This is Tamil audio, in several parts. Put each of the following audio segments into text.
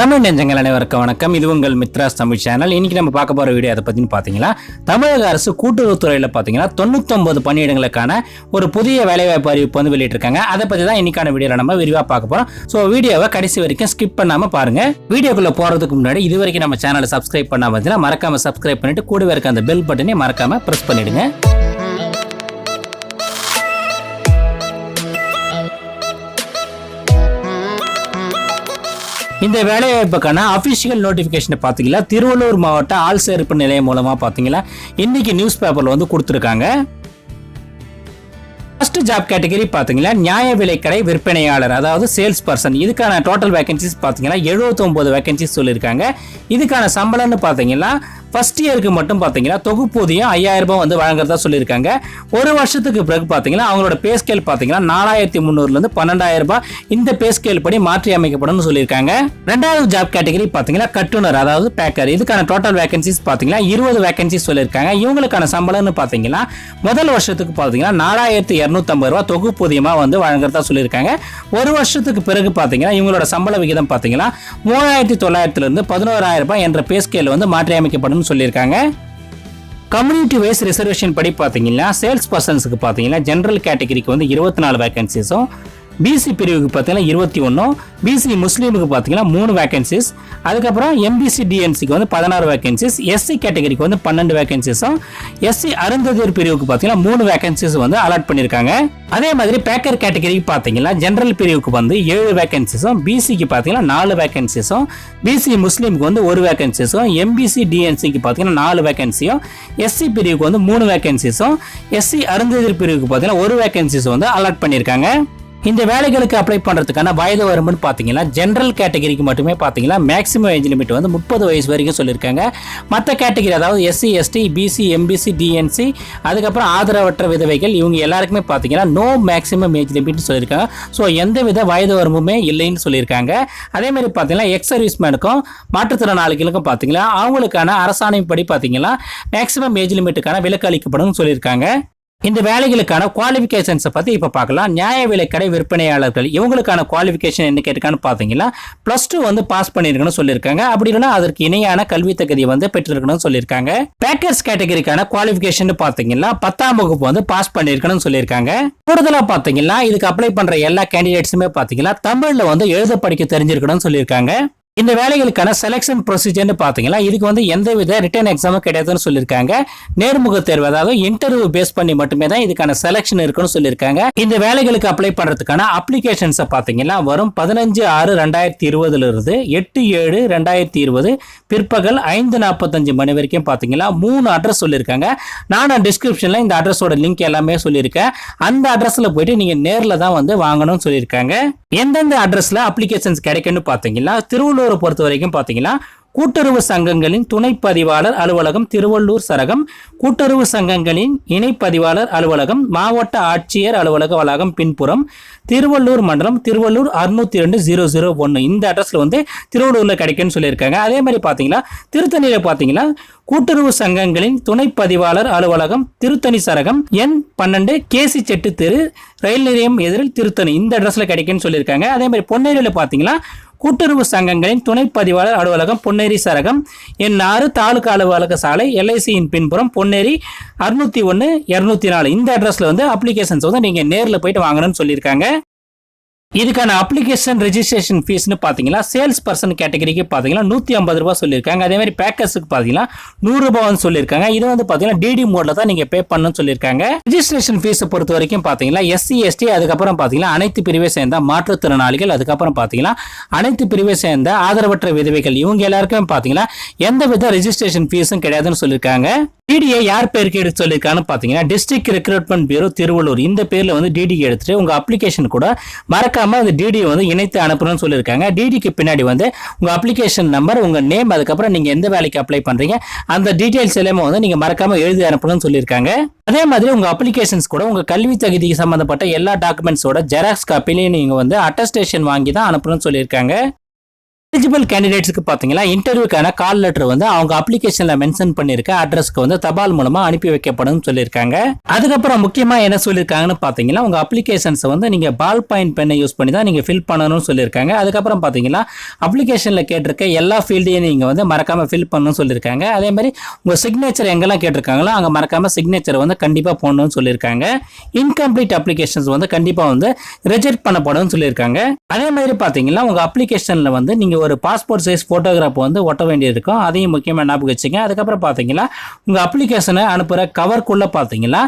தமிழ் நெஞ்சங்கள் அனைவருக்கும் வணக்கம். இது உங்கள் மித்ராஸ் தமிழ் சேனல். இன்னைக்கு நம்ம பார்க்க போற வீடியோ அதை பத்தின்னு பாத்தீங்கன்னா தமிழக அரசு கூட்டுறவுத்துறையில பாத்தீங்கன்னா தொண்ணூத்தொன்பது பணியிடங்களுக்கான ஒரு புதிய வேலைவாய்ப்பு அறிவிப்பு வந்து வெளியிட்டிருக்காங்க. அதை பத்தி தான் இன்னைக்கான வீடியோல நம்ம விரிவா பார்க்க போறோம். ஸோ வீடியோவை கடைசி வரைக்கும் ஸ்கிப் பண்ணாம பாருங்க. வீடியோக்குள்ள போறதுக்கு முன்னாடி இது வரைக்கும் நம்ம சேனலை சப்ஸ்கிரைப் பண்ணாம இருந்தீங்கன்னா மறக்காம சப்ஸ்கிரைப் பண்ணிட்டு கூடவே இருக்க அந்த பெல் பட்டனே மறக்காம பிரஸ் பண்ணிடுங்க. இந்த வேலைவாய்ப்புக்கான அஃபிஷியல் நோட்டிஃபிகேஷனை பார்த்தீங்களா திருவள்ளூர் மாவட்ட ஆள் சேர்ப்பு நிலையம் மூலமாக பார்த்தீங்களா இன்னைக்கு நியூஸ் பேப்பரில் வந்து கொடுத்துருக்காங்க. ஃபர்ஸ்ட் ஜாப் கேட்டகரி பார்த்தீங்கன்னா நியாய விலைக்கடை விற்பனையாளர் அதாவது சேல்ஸ் பர்சன் இதுக்கான டோட்டல் வேகன்சிஸ் பார்த்தீங்கன்னா 79 வேகன்சிஸ் சொல்லியிருக்காங்க. இதுக்கான சம்பளம்னு பார்த்தீங்கன்னா ஃபர்ஸ்ட் இயருக்கு மட்டும் பார்த்தீங்கன்னா தொகுப்பூதியம் ஐயாயிரம் ரூபாய் வந்து வழங்குறதா சொல்லியிருக்காங்க. ஒரு வருஷத்துக்கு பிறகு பார்த்தீங்கன்னா அவங்களோட பே ஸ்கேல் பார்த்தீங்கன்னா நாலாயிரத்தி முந்நூறுலேருந்து பன்னெண்டாயிரம் ரூபாய் இந்த பே ஸ்கேல் படி மாற்றி அமைக்கப்படும் சொல்லியிருக்காங்க. ரெண்டாவது ஜாப் கேட்டகரி பார்த்தீங்கன்னா கட்டுனர் அதாவது பேக்கர் இதுக்கான டோட்டல் வேகன்சிஸ் பார்த்தீங்கன்னா இருபது வேகன்சிஸ் சொல்லியிருக்காங்க. இவங்களுக்கான சம்பளம்னு பார்த்தீங்கன்னா முதல் வருஷத்துக்கு பார்த்தீங்கன்னா நாலாயிரத்தி இரநூத்தம்பது ரூபா தொகுப்பூதியமாக வந்து வழங்குறதா சொல்லியிருக்காங்க. ஒரு வருஷத்துக்கு பிறகு பார்த்தீங்கன்னா இவங்களோட சம்பள விகிதம் பார்த்தீங்கன்னா மூணாயிரத்தி தொள்ளாயிரத்துலேருந்து பதினோராயிரம் ரூபாய் என்ற பே ஸ்கேல் வந்து மாற்றி அமைக்கப்படும் சொல்லியிருக்காங்க. கம்யூனிட்டி வைஸ் ரிசர்வேஷன் படி பார்த்தீங்கன்னா சேல்ஸ் பர்சன்ஸுக்கு பார்த்தீங்கன்னா ஜென்ரல் கேட்டகரிக்கு வந்து இருபத்தி நாலு வேகன்சிஸும் பிசி பிரிவுக்கு பார்த்தீங்கன்னா இருபத்தி ஒன்றும் பிசி முஸ்லீமுக்கு பார்த்தீங்கன்னா மூணு வேகன்சிஸ் அதுக்கப்புறம் எம்பிசி டிஎன்சிக்கு வந்து பதினாறு வேகன்சிஸ் எஸ்சி கேட்டகரிக்கு வந்து பன்னெண்டு வேகன்சிஸும் எஸ்சி அருந்ததியர் பிரிவுக்கு பார்த்தீங்கன்னா மூணு வேகன்சிஸ் வந்து அலாட் பண்ணியிருக்காங்க. அதே மாதிரி பேக்கர் கேட்டகரிக்கு பார்த்தீங்கன்னா ஜென்ரல் பிரிவுக்கு வந்து ஏழு வேகன்சிஸும் பிசிக்கு பார்த்தீங்கன்னா நாலு வேகன்சிஸும் பிசி முஸ்லீமுக்கு வந்து ஒரு வேகன்சிஸும் எம்பிசி டிஎன்சிக்கு பார்த்தீங்கன்னா நாலு வேகன்சியும் எஸ்சி பிரிவுக்கு வந்து மூணு வேகன்சிஸும் எஸ்சி அருந்ததியர் பிரிவுக்கு பார்த்தீங்கன்னா ஒரு வேகன்சிஸ் வந்து அலாட் பண்ணியிருக்காங்க. இந்த வேலைகளுக்கு அப்ளை பண்றதுக்கான வயது வரம்புன்னு பார்த்தீங்கன்னா ஜென்ரல் கேட்டகரிக்கு மட்டுமே பார்த்தீங்கன்னா மேக்ஸிமம் ஏஜ் லிமிட் வந்து முப்பது வயசு வரைக்கும் சொல்லியிருக்காங்க. மற்ற கேட்டகரி அதாவது SC ST BC MBC DNC அதுக்கப்புறம் ஆதரவற்ற விதவைகள் இவங்க எல்லாருக்குமே பார்த்தீங்கன்னா நோ மேக்ஸிமம் ஏஜ் லிமிட்னு சொல்லியிருக்காங்க. ஸோ எந்த வித வயது வரம்புமே இல்லைன்னு சொல்லியிருக்காங்க. அதே மாதிரி பார்த்தீங்கன்னா எக்ஸ் சர்வீஸ்மேனுக்கும் மாற்றுத்திறனாளிகளுக்கும் பார்த்தீங்கன்னா அவங்களுக்கான அரசாணைப்படி பார்த்தீங்கன்னா மேக்ஸிமம் ஏஜ் லிமிட்டுக்கான விலக்கு அளிக்கப்படும் சொல்லியிருக்காங்க. இந்த வேலைகளுக்கான குவாலிஃபிகேஷன்ஸை பற்றி இப்போ பார்க்கலாம். நியாய விலைக்கடை விற்பனையாளர்கள் இவங்களுக்கான குவாலிஃபிகேஷன் என்ன கேட்டிருக்கான்னு பார்த்தீங்கன்னா ப்ளஸ் டூ வந்து பாஸ் பண்ணியிருக்கணும்னு சொல்லியிருக்காங்க. அப்படி இல்லைன்னா அதற்கு இணையான கல்வி தகுதியை வந்து பெற்றிருக்கணும்னு சொல்லியிருக்காங்க. பேக்கர்ஸ் கேட்டகரிக்கான குவாலிஃபிகேஷன் பார்த்தீங்கன்னா பத்தாம் வகுப்பு வந்து பாஸ் பண்ணியிருக்கணும்னு சொல்லியிருக்காங்க. கூடுதலாக பார்த்தீங்கன்னா இதுக்கு அப்ளை பண்ணுற எல்லா கேண்டிடேட்ஸுமே பார்த்தீங்கன்னா தமிழில் வந்து எழுத படிக்க தெரிஞ்சிருக்கணும்னு சொல்லியிருக்காங்க. இந்த வேலைகளுக்கான செலெக்ஷன் ப்ரொசீஜர்னு பார்த்தீங்கன்னா இதுக்கு வந்து எந்த வித ரிட்டர்ன் எக்ஸாமும் கிடையாதுன்னு சொல்லியிருக்காங்க. நேர்முக தேர்வு அதாவது இன்டர்வியூ பேஸ் பண்ணி மட்டுமே தான் இதுக்கான செலெக்ஷன் இருக்குன்னு சொல்லியிருக்காங்க. இந்த வேலைகளுக்கு அப்ளை பண்ணுறதுக்கான அப்ளிகேஷன்ஸை பார்த்தீங்கன்னா வரும் பதினஞ்சு ஆறு ரெண்டாயிரத்தி இருபதுலருந்து எட்டு ஏழு ரெண்டாயிரத்தி இருபது பிற்பகல் ஐந்து நாற்பத்தஞ்சு மணி வரைக்கும் பார்த்தீங்கன்னா மூணு அட்ரஸ் சொல்லியிருக்காங்க. நான் டிஸ்கிரிப்ஷனில் இந்த அட்ரஸோட லிங்க் எல்லாமே சொல்லியிருக்கேன். அந்த அட்ரஸில் போயிட்டு நீங்கள் நேரில் தான் வந்து வாங்கணும்னு சொல்லியிருக்காங்க. எந்தெந்த அட்ரஸில் அப்ளிகேஷன்ஸ் கிடைக்குன்னு பார்த்தீங்கன்னா திருவள்ளூர் பொறுத்த வரைக்கும் பார்த்தீங்கன்னா கூட்டுறவு சங்கங்களின் துணை பதிவாளர் அலுவலகம் திருவள்ளூர் சரகம் கூட்டுறவு சங்கங்களின் இணை பதிவாளர் அலுவலகம் மாவட்ட ஆட்சியர் அலுவலக வளாகம் பின்புறம் திருவள்ளூர் மண்டலம் திருவள்ளூர் அறுநூத்தி ரெண்டு ஜீரோ ஜீரோ ஒன்று இந்த அட்ரஸ்ல வந்து திருவள்ளூரில் கிடைக்குன்னு சொல்லியிருக்காங்க. அதே மாதிரி பார்த்தீங்கன்னா திருத்தணியில் பார்த்தீங்கன்னா கூட்டுறவு சங்கங்களின் துணை பதிவாளர் அலுவலகம் திருத்தணி சரகம் எண் பன்னெண்டு கேசி செட்டு தெரு ரயில் நிலையம் எதிரில் திருத்தணி இந்த அட்ரஸில் கிடைக்குன்னு சொல்லியிருக்காங்க. அதே மாதிரி பொன்னேரியில் பார்த்தீங்கன்னா கூட்டுறவு சங்கங்களின் துணை பதிவாளர் அலுவலகம் பொன்னேரி சரகம். எண் ஆறு தாலுகா அலுவலக சாலை எல்ஐசியின் பின்புறம் பொன்னேரி அறுநூத்தி ஒன்று இரநூத்தி நாலு. இந்த அட்ரஸில் வந்து அப்ளிகேஷன்ஸ் வந்து நீங்கள் நேரில் போயிட்டு வாங்கணும்னு சொல்லியிருக்காங்க. இதுக்கான அப்ளிகேஷன் ரெஜிஸ்ட்ரேஷன் ஃபீஸ்னு பார்த்தீங்கன்னா சேல்ஸ் பர்சன் கேட்டகரிக்கு பார்த்தீங்கன்னா நூற்றி ஐம்பது ரூபா சொல்லியிருக்காங்க. அதே மாதிரி பேக்கர்ஸுக்கு பார்த்தீங்கன்னா நூறுரூபா வந்து சொல்லியிருக்காங்க. இது வந்து பார்த்தீங்கன்னா டிடி மோடில் தான் நீங்கள் பே பண்ணணும்னு சொல்லியிருக்காங்க. ரெஜிஸ்ட்ரேஷன் ஃபீஸை பொறுத்த வரைக்கும் பார்த்தீங்கன்னா எஸ்சி எஸ்டி அதுக்கப்புறம் பார்த்தீங்கன்னா அனைத்து பிரிவை சேர்ந்த மாற்றுத்திறனாளிகள் அதுக்கப்புறம் பார்த்தீங்கன்னா அனைத்து பிரிவை சேர்ந்த ஆதரவற்ற விதவைகள் இவங்க எல்லாருக்கும் பார்த்தீங்கன்னா எந்த வித ரெஜிஸ்ட்ரேஷன் ஃபீஸும் கிடையாதுன்னு சொல்லியிருக்காங்க. டிடியை யார் பேருக்கு எடுத்து சொல்லியிருக்கான்னு பார்த்தீங்கன்னா டிஸ்ட்ரிக்ட் ரெக்ரூட்மெண்ட் பியூரோ திருவள்ளூர். இந்த பேரில் வந்து டிடி எடுத்துட்டு உங்கள் அப்ளிகேஷன் கூட மறக்க மறக்காம அந்த டிடியை வந்து இணைத்து அனுப்பணும்னு சொல்லியிருக்காங்க. டிடிக்கு பின்னாடி வந்து உங்கள் அப்ளிகேஷன் நம்பர் உங்கள் நேம் அதுக்கப்புறம் நீங்கள் எந்த வேலைக்கு அப்ளை பண்ணுறீங்க அந்த டீட்டெயில்ஸ் எல்லாமே வந்து நீங்கள் மறக்காம எழுதி அனுப்பணும்னு சொல்லியிருக்காங்க. அதே மாதிரி உங்கள் அப்ளிகேஷன்ஸ் கூட உங்கள் கல்வி தகுதிக்கு சம்மந்தப்பட்ட எல்லா டாக்குமெண்ட்ஸோட ஜெராக்ஸ் காப்பிலையும் நீங்கள் வந்து அட்டஸ்டேஷன் வாங்கி தான் அனுப்பணும்னு சொல்லியிருக்காங்க. எலிஜிபிள் கேண்டிடேட்ஸ்க்கு பார்த்தீங்கன்னா இன்டர்வியூக்கான கால் லெட்டர் வந்து அவங்க அப்ளிகேஷனில் மென்ஷன் பண்ணியிருக்க அட்ரஸ்க்கு வந்து தபால் மூலமாக அனுப்பி வைக்கப்படும் சொல்லியிருக்காங்க அதுக்கப்புறம் முக்கியமாக என்ன சொல்லியிருக்காங்கன்னு பார்த்தீங்கன்னா உங்கள் அப்ளிகேஷன்ஸை வந்து நீங்கள் பால் பாயிண்ட் பெண்ணை யூஸ் பண்ணி தான் நீங்கள் ஃபில் பண்ணணும்னு சொல்லியிருக்காங்க அதுக்கப்புறம் பார்த்தீங்கன்னா அப்ளிகேஷனில் கேட்டிருக்க எல்லா ஃபீல்டையும் நீங்கள் வந்து மறக்காமல் ஃபில் பண்ணணும்னு சொல்லியிருக்காங்க அதே மாதிரி உங்கள் சிக்னேச்சர் எங்கெல்லாம் கேட்டிருக்காங்களோ அங்கே மறக்காமல் சிக்னேச்சர் வந்து கண்டிப்பாக போடணும்னு சொல்லியிருக்காங்க இன்கம்ப்ளீட் அப்ளிகேஷன்ஸ் வந்து கண்டிப்பாக வந்து ரிஜெக்ட் பண்ணப்படும்னு சொல்லியிருக்காங்க அதே மாதிரி பார்த்தீங்கன்னா உங்கள் அப்ளிகேஷனில் வந்து நீங்கள் ஒரு பாஸ்போர்ட் சைஸ் ஃபோட்டோகிராஃப் வந்து ஒட்ட வேண்டியது இருக்கும் அதையும் முக்கியமாக ஞாபகம் வச்சுங்க. அதுக்கப்புறம் பார்த்தீங்கன்னா உங்கள் அப்ளிகேஷனை அனுப்புகிற கவர்க்குள்ளே பார்த்தீங்கன்னா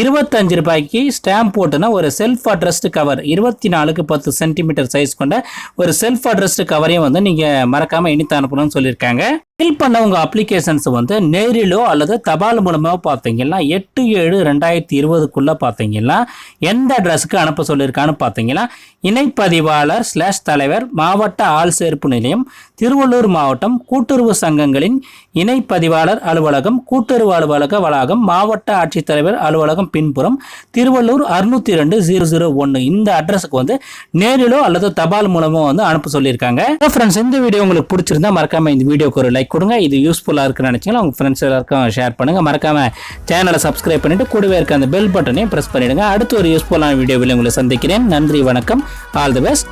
இருபத்தஞ்சு ரூபாய்க்கு ஸ்டாம்ப் போட்டுனா ஒரு செல்ஃப் அட்ரஸ்டு கவர் இருபத்தி நாலுக்கு பத்து சென்டிமீட்டர் சைஸ் கொண்ட ஒரு செல்ஃப் அட்ரஸ்டு கவரையும் வந்து நீங்கள் மறக்காமல் இனித்து அனுப்பணும்னு சொல்லியிருக்காங்க. ஃபில் பண்ண உங்கள் அப்ளிகேஷன்ஸ் வந்து நேரிலோ அல்லது தபால் மூலமாக பார்த்தீங்கன்னா எட்டு ஏழு ரெண்டாயிரத்தி இருபதுக்குள்ளே பார்த்தீங்கன்னா எந்த அட்ரஸுக்கு அனுப்ப சொல்லியிருக்கான்னு பார்த்தீங்கன்னா இணைப்பதிவாளர் ஸ்லாஷ் தலைவர் மாவட்ட ஆள் சேர்ப்பு நிலையம் திருவள்ளூர் மாவட்டம் கூட்டுறவு சங்கங்களின் இணைப்பதிவாளர் அலுவலகம் கூட்டுறவு அலுவலக வளாகம் மாவட்ட ஆட்சித்தலைவர் அலுவலகம் பின்புறம் திருவள்ளூர் அறுநூத்தி ரெண்டு ஜீரோ ஜீரோ ஒன்று இந்த அட்ரஸுக்கு வந்து நேரிலோ அல்லது தபால் மூலமோ வந்து அனுப்ப சொல்லியிருக்காங்க ஃப்ரெண்ட்ஸ் இந்த வீடியோ உங்களுக்கு பிடிச்சிருந்தா மறக்காமல் இந்த வீடியோக்கு ஒரு லைக் கொடுங்க. இது யூஸ்ஃபுல்லாக இருக்குன்னு நினச்சிங்கன்னா உங்கள் ஃப்ரெண்ட்ஸ் எல்லாருக்கும் ஷேர் பண்ணுங்க. மறக்காமல் சேனலை சப்ஸ்கிரைப் பண்ணிட்டு கூடவே இருக்க அந்த பெல் பட்டனையும் ப்ரெஸ் பண்ணிடுங்க. அடுத்து ஒரு யூஸ்ஃபுல்லான வீடியோவில் உங்களை சந்திக்கிறேன். நன்றி வணக்கம். All the best